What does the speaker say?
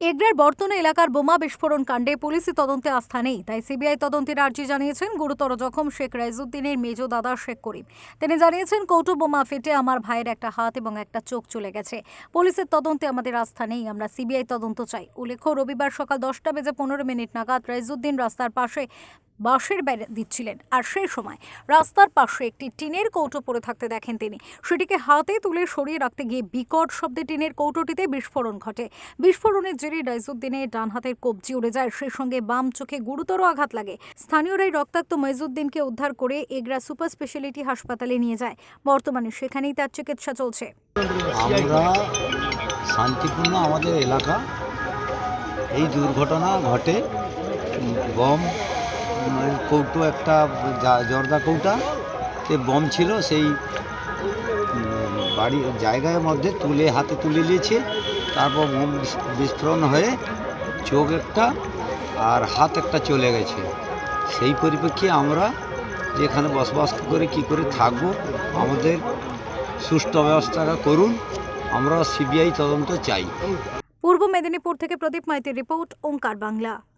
এগরার বর্তনা এলাকার বোমা বিস্ফোরণ কাণ্ডে পুলিশি তদন্তে আস্থা নেই, তাই সিবিআই তদন্তের আর্জি জানিয়েছেন গুরুতর জখম শেখ রাইজুদ্দিনের মেজ দাদা শেখ করিম। তিনি জানিয়েছেন, কৌটু বোমা ফেটে আমার ভাইয়ের একটা হাত এবং একটা চোখ চলে গেছে। পুলিশের তদন্তে আমাদের আস্থা নেই, আমরা সিবিআই তদন্ত চাই। উল্লেখ্য, রবিবার সকাল দশটা বেজে পনেরো মিনিট নাগাদ রাইজুদ্দিন রাস্তার পাশে বাঁশের বেড়ে দিচ্ছিলেন। আর সেই সময় রাস্তার পাশে একটি টিনের কৌটো পড়ে থাকতে দেখেন তিনি। সেটিকে হাতে তুলে সরিয়ে রাখতে গিয়ে বিকট শব্দে টিনের কৌটোটিতে বিস্ফোরণ ঘটে। বিস্ফোরণের জেরে রাইজুদ্দিনের ডান হাতের কবজি উড়ে যায়। সেই সঙ্গে বাম চোখে গুরুতর আঘাত লাগে। স্থানীয়রাই রক্তাক্ত মইজুদ্দিনকে উদ্ধার করে এগরা সুপার স্পেশালিটি হাসপাতালে নিয়ে যায়। বর্তমানে সেখানেই তার চিকিৎসা চলছে। আমরা শান্তিপূর্ণ আমাদের এলাকা। এই দুর্ঘটনা ঘটে। বম কৌটো একটা জর্দা কৌটা তে বম ছিল, সেই বাড়ি, জায়গার মধ্যে তুলে, হাতে তুলে নিয়েছে। তারপর বোম বিস্ফোরণ হয়ে চোখ একটা আর হাত একটা চলে গেছে। সেই পরিপ্রেক্ষিতে আমরা যেখানে বসবাস করে, কি করে থাকব, আমাদের সুষ্ঠু ব্যবস্থাটা করুন। আমরা সিবিআই তদন্ত চাই। পূর্ব মেদিনীপুর থেকে প্রদীপ মাইতির রিপোর্ট, ওঙ্কার বাংলা।